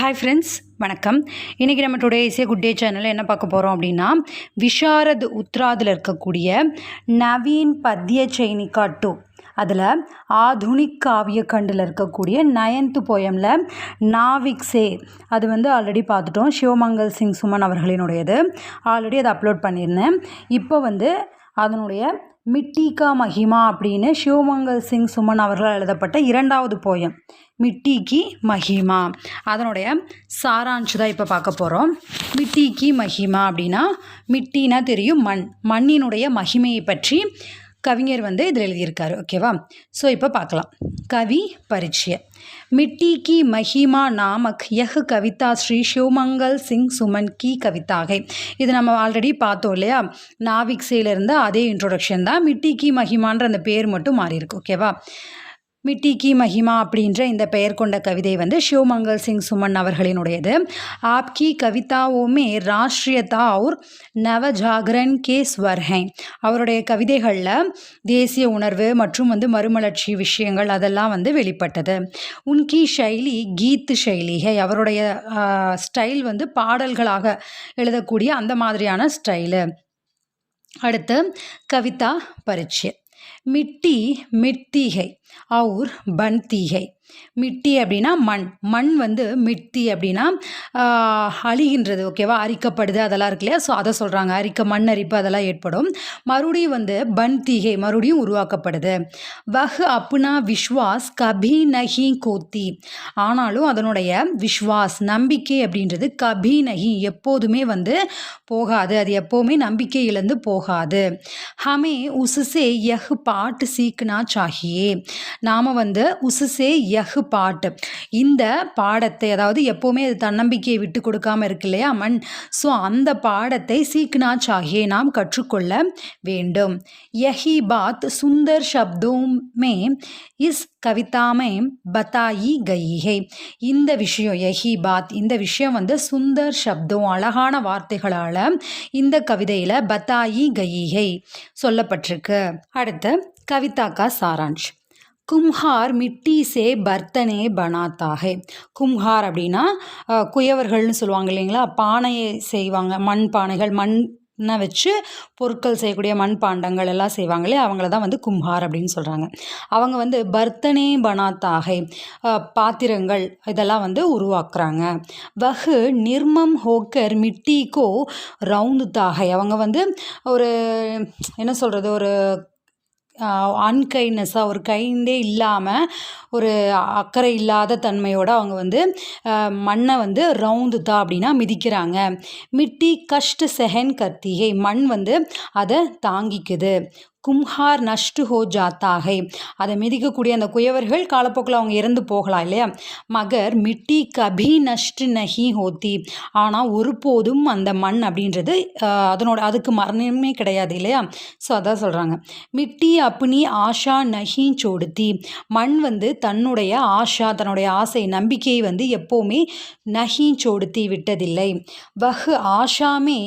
Hi friends வணக்கம். இன்றைக்கி நம்ம டுடே இசே குட் டே சேனலில் என்ன பார்க்க போகிறோம் அப்படின்னா விஷாரத் உத்ராதில் இருக்கக்கூடிய நவீன் பத்ய சைனிகா டூ அதில் ஆதுனிக் காவிய கண்டில் இருக்கக்கூடிய நயன்த்து போயமில் நாவிக்ஸே அது வந்து ஆல்ரெடி பார்த்துட்டோம். சிவமங்கல் சிங் சுமன் அவர்களினுடையது. ஆல்ரெடி அதை அப்லோட் பண்ணியிருந்தேன். இப்போ வந்து அதனுடைய மிட்டிகா மஹிமா அப்படின்னு சிவமங்கல் சிங் சுமன் அவர்களால் எழுதப்பட்ட இரண்டாவது போயம் மிட்டிக்கு மஹிமா அதனுடைய சாராஞ்சு தான் இப்போ பார்க்க போகிறோம் மிட்டிக்கு மஹிமா அப்படின்னா மிட்டினா தெரியும் மண். மண்ணினுடைய மகிமையை பற்றி கவிஞர் வந்து இதில் எழுதியிருக்காரு. ஓகேவா? ஸோ இப்போ பார்க்கலாம். கவி பரிச்சயம் मिट्टी की महिमा नामक यह कविता ஸ்ரீ சிவமங்கல் சிங் சுமன் கி கவிதாகை இது நம்ம ஆல்ரெடி பார்த்தோம் இல்லையா நாவிக்ஸேலேருந்து அதே இன்ட்ரோடக்ஷன் தான் மிட்டி கி மஹிமான்ற அந்த பேர் மட்டும் மாறி இருக்கு ஓகேவா மிட்டி கி மஹிமா அப்படின்ற இந்த பெயர் கொண்ட கவிதை வந்து சிவமங்கல் சிங் சுமன் அவர்களினுடையது. ஆப்கி கவிதாவுமே ராஷ்ட்ரியதா और நவஜாகரன் கே ஸ்வர் ஹை அவருடைய கவிதைகளில் தேசிய உணர்வு மற்றும் வந்து மறுமலர்ச்சி விஷயங்கள் அதெல்லாம் வந்து வெளிப்பட்டது. உன்கி ஷைலி கீத் ஷைலி ஹை. அவருடைய ஸ்டைல் வந்து பாடல்களாக எழுதக்கூடிய அந்த மாதிரியான ஸ்டைலு. அடுத்து கவிதா பரிச்சை மிட்டி மிட்டிகை. அவுர் பன்தீகை. மிட்டி அப்படின்னா மண். மண் வந்து மிட்டி அப்படின்னா அழிகின்றது ஓகேவா அரிக்கப்படுது அதெல்லாம் இருக்கு இல்லையா? ஸோ அதை சொல்கிறாங்க அரிக்க மண் அரிப்பு அதெல்லாம் ஏற்படும். மறுபடியும் வந்து பன்தீகை மறுபடியும் உருவாக்கப்படுது. வஹ் அப்னா விஸ்வாஸ் கபி நஹி கோத்தி. ஆனாலும் அதனுடைய விஸ்வாஸ் நம்பிக்கை அப்படின்றது கபி நஹி எப்போதுமே வந்து போகாது. அது எப்போவுமே நம்பிக்கை இழந்து போகாது. ஹமே உசுசே யஹ் பாட்டு சீக்குனா சாகியே. நாம் வந்து உசுசே யஹ் பாட்டு. இந்த பாடத்தை அதாவது எப்போவுமே அது தன்னம்பிக்கையை விட்டு கொடுக்காம இருக்கு இல்லையா மண்? ஸோ அந்த பாடத்தை சீக்குனா சாகியே நாம் கற்றுக்கொள்ள வேண்டும். யஹி பாத் சுந்தர் சப்தோமே இஸ் கவிதாமே பத்தாயி கைஹே இந்த விஷயம் யஹி பாத் இந்த விஷயம் வந்து சுந்தர் சப்தம் அழகான வார்த்தைகளால் இந்த கவிதையில் பத்தாயி கையிகை சொல்லப்பட்டிருக்கு. அடுத்து கவிதாக்கா சாராஞ்ச் கும்ஹார் மிட்டி சே பர்த்தனே பனாத்தாகே. கும்ஹார் அப்படின்னா குயவர்கள்னு சொல்லுவாங்க இல்லைங்களா? பானையை செய்வாங்க மண் பானைகள் மண் வச்சு பொருட்கள் செய்யக்கூடிய மண் பாண்டங்கள் எல்லாம் செய்வாங்களே அவங்கள தான் வந்து கும்ஹார் அப்படின்னு சொல்கிறாங்க அவங்க வந்து பர்த்தனே பனாத்தாகை பாத்திரங்கள் இதெல்லாம் வந்து உருவாக்குறாங்க. வகு நிர்மம் ஹோக்கர் மிட்டிக்கோ ரவுந்து தாகை அவங்க வந்து ஒரு என்ன சொல்கிறது ஒரு அன்கைண்ட்னஸ்ஸாக ஒரு கைண்டே இல்லாமல் ஒரு அக்கறை இல்லாத தன்மையோடு அவங்க வந்து மண்ணை வந்து ரவுந்து தா அப்படின்னா மிதிக்கிறாங்க. மிட்டி கஷ்ட செஹன் கத்திகை மண் வந்து அதை தாங்கிக்குது. கும்ஹார் நஷ்டு ஹோ ஜாத்தாகை. அதை மிதிக்கக்கூடிய அந்த குயவர்கள் காலப்போக்கில் அவங்க இறந்து போகலாம் இல்லையா? மகர் மிட்டி கபி நஷ்டு நஹி ஹோத்தி. ஆனால் ஒருபோதும் அந்த மண் அப்படின்றது அதனோட அதுக்கு மரணமே கிடையாது இல்லையா? ஸோ அதான் சொல்கிறாங்க மிட்டி அப்னி ஆஷா நஹி சோடுத்தி. மண் வந்து தன்னுடைய ஆஷா தன்னுடைய ஆசை நம்பிக்கையை வந்து எப்போவுமே நஹி சோடுத்தி விட்டதில்லை. வஹ் ஆஷாமே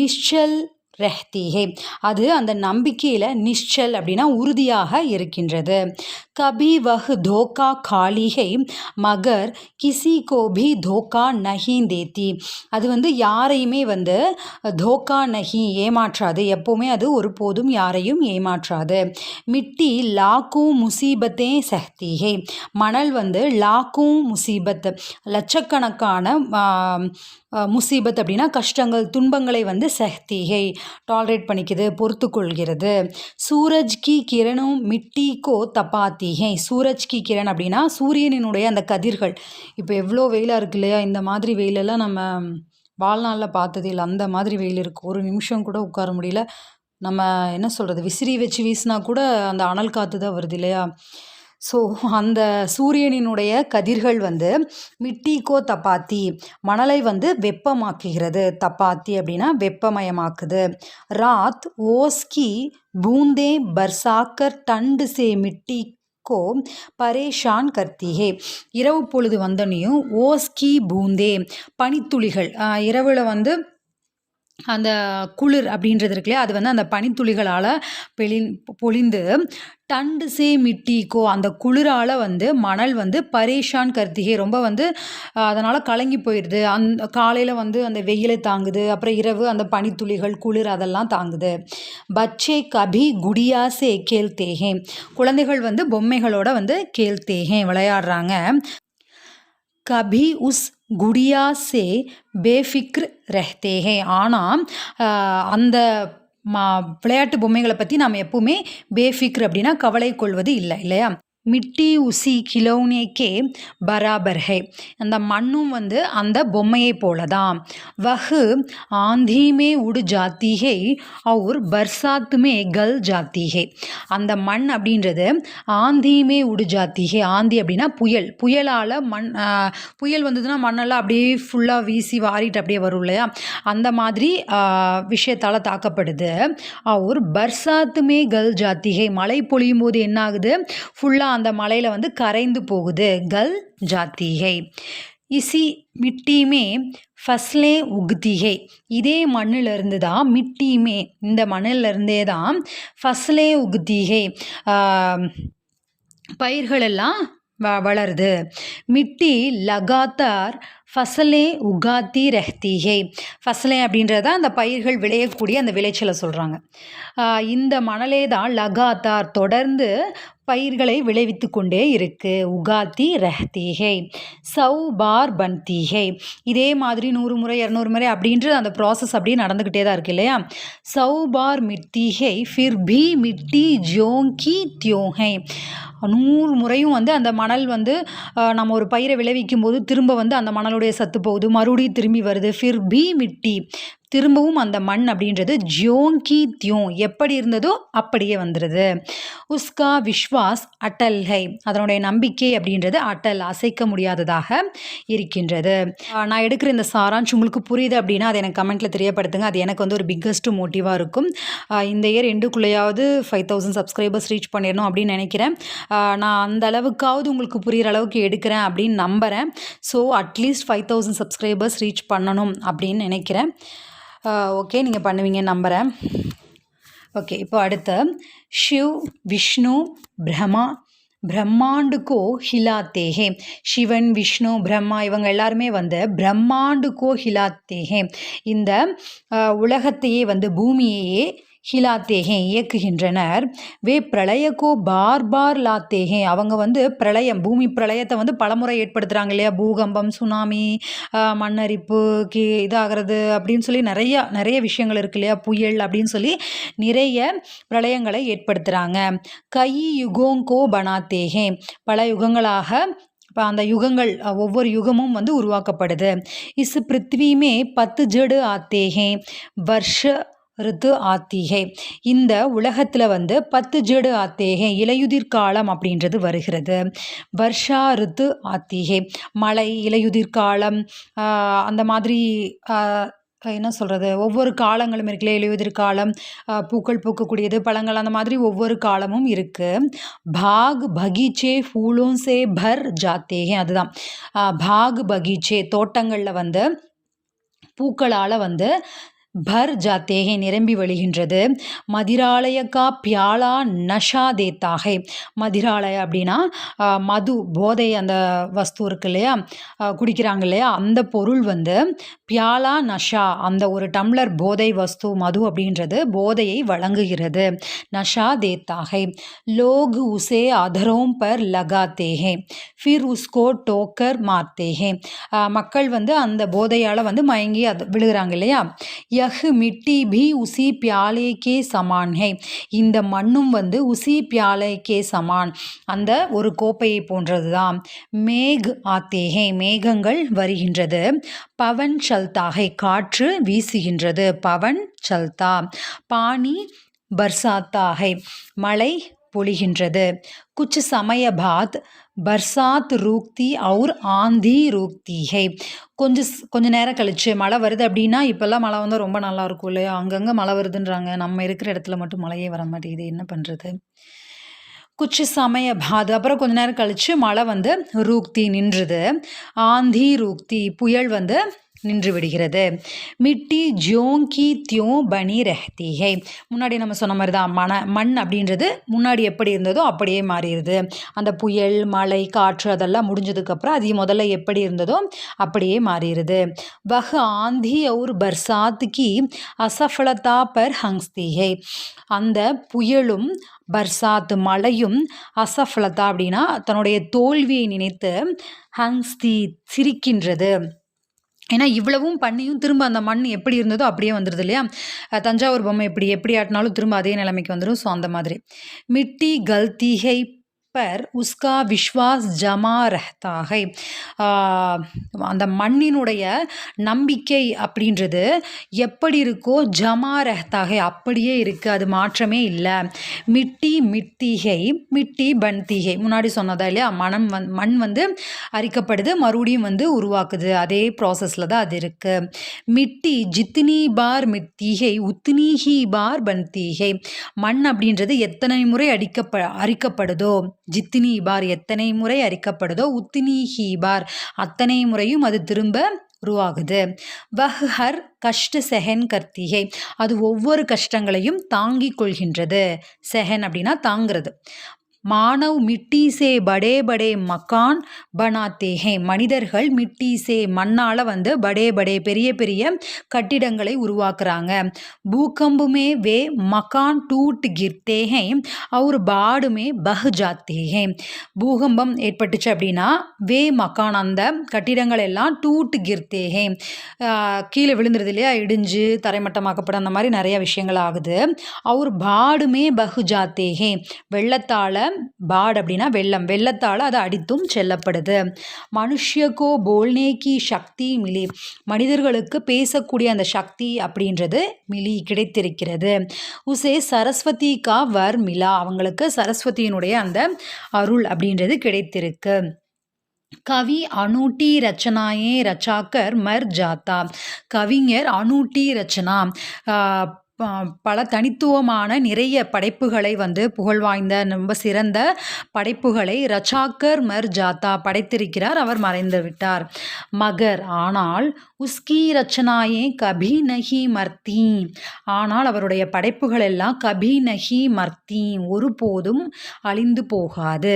நிஷல் ரெஹ்தீஹே அது அந்த நம்பிக்கையில் நிஷ்சல் அப்படின்னா உறுதியாக இருக்கின்றது. கபி வஹ் தோக்கா காலிகை மகர் கிசி கோபி தோக்கா நஹி தேத்தி. அது வந்து யாரையுமே வந்து தோக்கா நஹி ஏமாற்றாது. எப்போவுமே அது ஒருபோதும் யாரையும் ஏமாற்றாது. மிட்டி லாக்கும் முசீபத்தே சஹ்திஹே மணல் வந்து லாக்கும் முசீபத் லட்சக்கணக்கான முசீபத் அப்படின்னா கஷ்டங்கள் துன்பங்களை வந்து சஹ்திகை டாலரேட் பண்ணிக்குது பொறுத்து கொள்கிறது சூரஜ் கி கிரணும் மிட்டி கோ ஏன் சூரஜ் கி கிரண் அப்படின்னா சூரியனினுடைய அந்த கதிர்கள். இப்போ எவ்வளோ வெயிலாக இருக்கு இல்லையா? இந்த மாதிரி வெயிலெல்லாம் நம்ம வாழ்நாளில் பார்த்தது இல்லை. அந்த மாதிரி வெயில் இருக்குது ஒரு நிமிஷம் கூட உட்கார முடியல. நம்ம என்ன சொல்கிறது விசிறி வச்சு வீசினா கூட அந்த அனல் காற்று தான் வருது இல்லையா? ஸோ அந்த சூரியனினுடைய கதிர்கள் வந்து மிட்டிக்கோ தப்பாத்தி மணலை வந்து வெப்பமாக்குகிறது. தப்பாத்தி அப்படின்னா வெப்பமயமாக்குது. ராத் ஓஸ்கி பூந்தே பர்சாக்கர் டண்டு சே மிட்டி கோ பரேஷான் கர்த்திகே. இரவு பொழுது வந்தனையும் ஓஸ்கி பூந்தே. பனித்துளிகள். இரவில் வந்து அந்த குளிர் அப்படின்றது இருக்குல்லையா அது வந்து அந்த பனித்துளிகளால் பெளி பொழிந்து டண்டு சே மிட்டிக்கோ அந்த குளிரால் வந்து மணல் வந்து பரேஷான் கர்த்திகே ரொம்ப வந்து அதனால் கலங்கி போயிடுது அந் காலையில் வந்து அந்த வெயிலை தாங்குது. அப்புறம் இரவு அந்த பனித்துளிகள் குளிர் அதெல்லாம் தாங்குது. பச்சே கபி குடியாசே கேல் தேகே. குழந்தைகள் வந்து பொம்மைகளோட வந்து கேள்தேஹே விளையாடுறாங்க. கபி உஸ் குடியாசே பேஃபிக்ரு பேஃபிக்ர் ஆனால் அந்த மா விளையாட்டு பொம்மைகளை பற்றி நாம் எப்போவுமே பேஃபிக்ர் அப்படின்னா கவலை கொள்வது இல்லை இல்லையா? மிட்டி உசி கிலோனேக்கே பராபர் ஹே. அந்த மண்ணும் வந்து அந்த பொம்மையை போல தான் வஹு ஆந்தீமே உடு ஜாத்திகே அவுர் பர்சாத்துமே கல் ஜாத்திகே அந்த மண் அப்படின்றது ஆந்தீமே உடு ஜாத்திகே ஆந்தி அப்படின்னா புயல். புயலால் மண் புயல் வந்ததுன்னா மண்ணெல்லாம் அப்படியே ஃபுல்லாக வீசி வாரிட்டு அப்படியே வரும் இல்லையா? அந்த மாதிரி விஷயத்தால் தாக்கப்படுது. அவுர் பர்சாத்துமே கல் ஜாத்திகை மழை பொழியும் போது என்ன ஆகுது ஃபுல்லாக அந்த மலையில் வந்து கரைந்து போகுது கல் ஜாத்திகை. இசி மிட்டியுமே ஃபஸ்லே உக்திகை. இதே மண்ணிலிருந்து தான் மிட்டியுமே இந்த மண்ணிலிருந்தே தான் ஃபஸ்லே உக்திகை. பயிர்களெல்லாம் வ வளருது. மிட்டி லகாத்தார் ஃபசலே உகாத்தி ரெஹ்திகை ஃபசலே அப்படின்றத அந்த பயிர்கள் விளையக்கூடிய அந்த விளைச்சலை சொல்கிறாங்க இந்த மணலே தான் லகாத்தார் தொடர்ந்து பயிர்களை விளைவித்து கொண்டே இருக்குது உகாத்தி ரெஹ்திகை சௌ பார் பன்திகை இதே மாதிரி நூறு முறை இரநூறு முறை அப்படின்ற அந்த ப்ராசஸ் அப்படியே நடந்துக்கிட்டே தான் இருக்கு இல்லையா? சௌ பார் மிட்டிகை ஃபிர் பி மிட்டி ஜோங்கி தியோஹை. நூறு முறையும் வந்து அந்த மணல் வந்து நம்ம ஒரு பயிரை விளைவிக்கும் போது திரும்ப வந்து அந்த மணலுடைய சத்து போகுது. மறுபடியும் திரும்பி வருது. ஃபிர் பி மிட்டி திரும்பவும் அந்த மண் அப்படின்றது ஜியோங்கி தியோங் எப்படி இருந்ததோ அப்படியே வந்துடுது உஸ்கா விஸ்வாஸ் அட்டல் ஹை அதனுடைய நம்பிக்கை அப்படின்றது அட்டல் அசைக்க முடியாததாக இருக்கின்றது. நான் எடுக்கிற இந்த சாராஞ்ச் உங்களுக்கு புரியுது அப்படின்னா அதை எனக்கு கமெண்ட்டில் தெரியப்படுத்துங்க. அது எனக்கு வந்து ஒரு பிக்கஸ்ட் மோட்டிவாக இருக்கும். இந்த இயர் எண்டுக்குள்ளேயாவது ஃபைவ் தௌசண்ட் சப்ஸ்கிரைபர்ஸ் ரீச் பண்ணிடணும் அப்படின்னு நினைக்கிறேன். நான் அந்த அளவுக்காவது உங்களுக்கு புரிகிற அளவுக்கு எடுக்கிறேன் அப்படின்னு நம்புகிறேன் so at least five thousand subscribers reach பண்ணணும் அப்படின்னு நினைக்கிறேன். ஓகே நீங்கள் பண்ணுவீங்கன்னு நம்புகிறேன் ஓகே இப்போ அடுத்து ஷிவ் விஷ்ணு பிரம்மா பிரம்மாண்டுக்கோ ஹிலாத்தேஹே சிவன் விஷ்ணு பிரம்மா இவங்க எல்லாருமே வந்து பிரம்மாண்டுக்கோ ஹிலாத்தேஹே இந்த உலகத்தையே வந்து பூமியையே ஹிலாத்தேகே இயக்குகின்றனர். வே பிரளயக்கோ பார் பார் லாத்தேகே அவங்க வந்து பிரளயம் பூமி பிரளயத்தை வந்து பலமுறை ஏற்படுத்துகிறாங்க இல்லையா? பூகம்பம் சுனாமி மண்ணரிப்பு கி இதாகிறது அப்படின்னு சொல்லி நிறைய நிறைய விஷயங்கள் இருக்கு இல்லையா? புயல் அப்படின்னு சொல்லி நிறைய பிரளயங்களை ஏற்படுத்துகிறாங்க கை யுகோங்கோ பனாத்தேகே பல யுகங்களாக இப்போ அந்த யுகங்கள் ஒவ்வொரு யுகமும் வந்து உருவாக்கப்படுது. இஸ் பிருத்விமே பத்து ஜடு ஆத்தேகே வருஷ ரித்து ஆத்திகை. இந்த உலகத்தில் வந்து பத்து ஜடு ஆத்தேகை இலையுதிர் காலம் அப்படின்றது வருகிறது. வர்ஷா ரித்து ஆத்திகை. மழை இலையுதிர் காலம் அந்த மாதிரி என்ன சொல்கிறது ஒவ்வொரு காலங்களும் இருக்குல்ல இலையுதிர் காலம் பூக்கள் பூக்கக்கூடியது பழங்கள் அந்த மாதிரி ஒவ்வொரு காலமும் இருக்குது பாக் பகீச்சே ஃபூலும் சே பர் ஜாத்தேகே அதுதான். பாக் பகீச்சே தோட்டங்களில் வந்து பூக்களால் வந்து பர் ஜாத்தேகை நிரம்பி வழிகின்றது. மதிராலயக்கா பியாலா நஷா தே தாகை மதிராலய அப்படின்னா மது போதை அந்த வஸ்து இருக்கு இல்லையா? குடிக்கிறாங்க இல்லையா? அந்த பொருள் வந்து பியாலா நஷா அந்த ஒரு டம்ளர் போதை வஸ்து மது அப்படின்றது போதையை வழங்குகிறது. நஷா தே தாகை லோக் உசே அதரோம் பர் லகா லகாத்தேகே. ஃபிர் உஸ்கோ டோக்கர் மாத்தேகே. மக்கள் வந்து அந்த போதையால் வந்து மயங்கி அது விழுகிறாங்க இல்லையா? யஹ் மிட்டி பி உசி பியாலே கே சமான் ஹே. இந்த மண்ணும் வந்து உசி பியாலே கே சமான். அந்த ஒரு கோப்பையை போன்றது தான் மேக் ஆத்தேஹே மேகங்கள் வருகின்றது. பவன் சல்தாகை காற்று வீசுகின்றது. பவன் சல்தா. பானி பர்சாத்தாகை மழை பொழிகின்றது. குச் சமய பாத் பர்சாத் ரூக்தி அவுர் ஆந்தி ரூக்தி. ஹே கொஞ்சம் ஸ்- நேரம் கழிச்சு மழை வருது அப்படின்னா இப்போல்லாம் மழை வந்தால் ரொம்ப நல்லா இருக்கும் இல்லையா? அங்கங்கே மழை வருதுன்றாங்க. நம்ம இருக்கிற இடத்துல மட்டும் மழையே வர மாட்டேங்குது. என்ன பண்ணுறது குச்சி சமய பாது. அப்புறம் கொஞ்ச நேரம் கழிச்சு மழை வந்து ரூக்தி நின்றுது. ஆந்தி ரூக்தி புயல் வந்து நின்றுவிடுகிறது. மிட்டி ஜோங்கி தியோ பனி ரெஹ்தீகை. முன்னாடி நம்ம சொன்ன மாதிரி தான் மண மண் அப்படின்றது முன்னாடி எப்படி இருந்ததோ அப்படியே மாறிடுது. அந்த புயல் மழை காற்று அதெல்லாம் முடிஞ்சதுக்கப்புறம் அது முதல்ல எப்படி இருந்ததோ அப்படியே மாறிடுது. வஹ் ஆந்தி அவுர் பர்சாத்துக்கு அசஃபலதா பர் ஹங்ஸ்தீகை. அந்த புயலும் பர்சாத் மலையும் அசஃபலதா அப்படின்னா தன்னுடைய தோல்வியை நினைத்து ஹங்ஸ்தி சிரிக்கின்றது. ஏன்னா இவ்வளவும் பண்ணியும் திரும்ப அந்த மண் எப்படி இருந்ததோ அப்படியே வந்துடுது இல்லையா? தஞ்சாவூர் பொம்மை எப்படி எப்படி ஆட்டினாலும் திரும்ப அதே நிலைமைக்கு வந்துடும் ஸோ அந்த மாதிரி. மிட்டி கல்திகை பர் உஸ்கா விஸ்வாஸ் ஜமா ரஹ்தாகை அந்த மண்ணினுடைய நம்பிக்கை அப்படின்றது எப்படி இருக்கோ ஜமா ரஹ்தாகை அப்படியே இருக்குது அது மாற்றமே இல்லை. மிட்டி மிட்டிகை மிட்டி பன்திகை. முன்னாடி சொன்னதா இல்லையா? மனம் வந் மண் வந்து அரிக்கப்படுது மறுபடியும் வந்து உருவாக்குது. அதே ப்ராசஸில் தான் அது இருக்குது மிட்டி ஜித்தினி பார் மித்திகை உத்தினிஹி பார் பன்திகை. மண் அப்படின்றது எத்தனை முறை அடிக்கப்ப அரிக்கப்படுதோ ஜித்தினி பார் எத்தனை முறை அரிக்கப்படுதோ உத்தினி ஹீபார் அத்தனை முறையும் அது திரும்ப உருவாகுது. வஹ் ஹர் கஷ்ட செஹன் கர்த்திகை. அது ஒவ்வொரு கஷ்டங்களையும் தாங்கிக் கொள்கின்றது. செஹன் அப்படின்னா தாங்கிறது. மானவ் மிட்டி சே படே படே மக்கான் பனாத்தே. ஹே மனிதர்கள் மிட்டி சே மண்ணால் வந்து படே படே பெரிய பெரிய கட்டிடங்களை உருவாக்குறாங்க. பூகம்புமே வே மக்கான் டூட் கிர்த்தே. ஹே அவர் பாடுமே பஹ் ஜாத்தே ஹே பூகம்பம் ஏற்பட்டுச்சு அப்படின்னா வே மக்கான் அந்த கட்டிடங்கள் எல்லாம் டூட் கிர்த்தே. ஹே கீழே விழுந்துருது இல்லையா? இடிஞ்சு தரைமட்டமாக்கப்படும் அந்த மாதிரி நிறைய விஷயங்கள் ஆகுது. அவர் பாடுமே பஹு ஜாத்தே ஹே வெள்ளத்தால் பாட் அப்படின்னா வெள்ளம். வெள்ளத்தால் அது அடித்தும் செல்லப்படுது. மனுஷியக்கோ போல்னேக்கி சக்தி மிலி. மனிதர்களுக்கு பேசக்கூடிய அந்த சக்தி அப்படின்றது மிலி கிடைத்திருக்கிறது. உசே சரஸ்வதி கா வர் மிலா. அவங்களுக்கு சரஸ்வதியினுடைய அந்த அருள் அப்படின்றது கிடைத்திருக்கு. கவி அனூட்டி ரச்சனாயே ரச்சாக்கர் மர் ஜாத்தா. கவிஞர் அனூட்டி ரச்சனா. பல தனித்துவமான நிறைய படைப்புகளை வந்து புகழ்வாய்ந்த ரொம்ப சிறந்த படைப்புகளை ரச்சாக்கர் மர் ஜாத்தா படைத்திருக்கிறார். அவர் மறைந்து விட்டார். மகர் ஆனால் உஸ்கி ரச்சனாயே கபி நஹி மர்த்தி ஆனால் அவருடைய படைப்புகள் எல்லாம் கபி நஹி மர்த்தி ஒருபோதும் அழிந்து போகாது.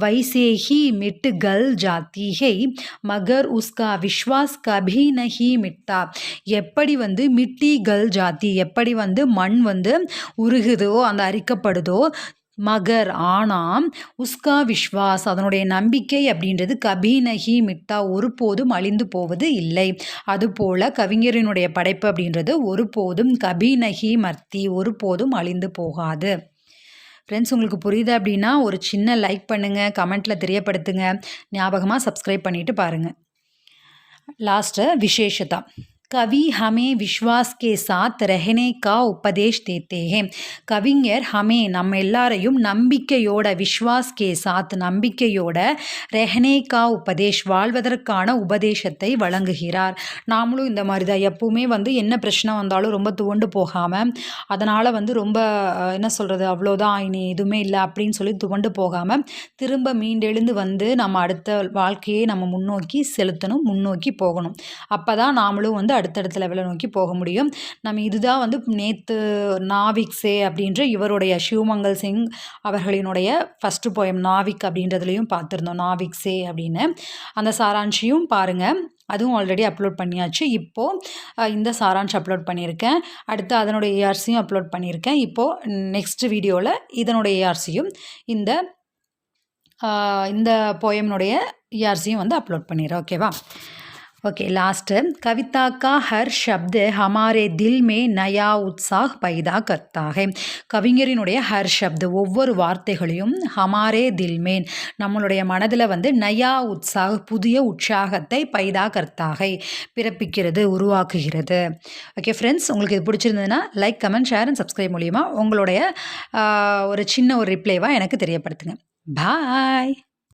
வைசேஹி மிட்டு கல் ஜாத்திகை மகர் உஸ்கா விஸ்வாஸ் கபி நஹி மிட்டா. எப்படி வந்து மிட்டி கல் ஜாத்தி எப்படி வந்து மண் வந்து உருகுதோ அந்த அரிக்கப்படுதோ மகர் ஆனால் உஸ்கா விஸ்வாஸ் அதனுடைய நம்பிக்கை அப்படின்றது கபீனகி மிட்டா ஒருபோதும் அழிந்து போவது இல்லை. அதுபோல் கவிஞரினுடைய படைப்பு அப்படின்றது ஒருபோதும் கபீனகி மர்த்தி ஒருபோதும் அழிந்து போகாது. ஃப்ரெண்ட்ஸ் உங்களுக்கு புரியுது அப்படின்னா ஒரு சின்ன லைக் பண்ணுங்கள் கமெண்ட்டில் தெரியப்படுத்துங்க. ஞாபகமாக சப்ஸ்கிரைப் பண்ணிவிட்டு பாருங்கள் லாஸ்ட்டு விசேஷதா. கவி ஹமே விஸ்வாஸ் கே சாத் ரெஹனே கா உபதேஷ் தேத்தேஹே கவிஞர் ஹமே நம்ம எல்லாரையும் நம்பிக்கையோட விஸ்வாஸ் கே சாத் நம்பிக்கையோட ரெஹனே கா உபதேஷ் வாழ்வதற்கான உபதேசத்தை வழங்குகிறார். நாமளும் இந்த மாதிரி தான் எப்பவுமே வந்து என்ன பிரச்சனை வந்தாலும் ரொம்ப துவண்டு போகாமல் அதனால் வந்து ரொம்ப என்ன சொல்கிறது அவ்வளோதான் இனி எதுவுமே இல்லை அப்படின்னு சொல்லி துவண்டு போகாமல் திரும்ப மீண்டெழுந்து வந்து நம்ம அடுத்த வாழ்க்கையை நம்ம முன்னோக்கி செலுத்தணும் முன்னோக்கி போகணும். அப்போ தான் நாமளும் வந்து அடுத்தடுத்த லெவலை நோக்கி போக முடியும். நம்ம இதுதான் வந்து நேற்று நாவிக்ஸே அப்படின்ற இவருடைய சிவமங்கல் சிங் அவர்களினுடைய ஃபஸ்ட்டு போயம் நாவிக் அப்படின்றதுலையும் பார்த்துருந்தோம். நாவிக்ஸே அப்படின்னு. அந்த சாரான்ஷியும் பாருங்கள் அதுவும் ஆல்ரெடி அப்லோட் பண்ணியாச்சு. இப்போது இந்த சாரான்ஷ் அப்லோட் பண்ணியிருக்கேன். அடுத்து அதனுடைய ஏஆர்சியும் அப்லோட் பண்ணியிருக்கேன். இப்போது நெக்ஸ்ட் வீடியோவில் இதனுடைய ஏஆர்சியும் இந்த இந்த போயம்னுடைய ஏஆர்சியும் வந்து அப்லோட் பண்ணிடுறேன். ஓகேவா ஓகே லாஸ்ட்டு கவிதா கா ஹர் ஷப்து ஹமாரே தில் மே நயா உற்சாக் பைதா கர்த்தாக. கவிஞரினுடைய ஹர் ஷப்து ஒவ்வொரு வார்த்தைகளையும் ஹமாரே தில்மேன் நம்மளுடைய மனதில் வந்து நயா உற்சாக் புதிய உற்சாகத்தை பைதா கர்த்தாகை பிறப்பிக்கிறது உருவாக்குகிறது. ஓகே ஃப்ரெண்ட்ஸ் உங்களுக்கு இது பிடிச்சிருந்ததுன்னா like comment share and subscribe மூலிமா உங்களுடைய ஒரு சின்ன ஒரு ரிப்ளைவாக எனக்கு தெரியப்படுத்துங்க. பாய்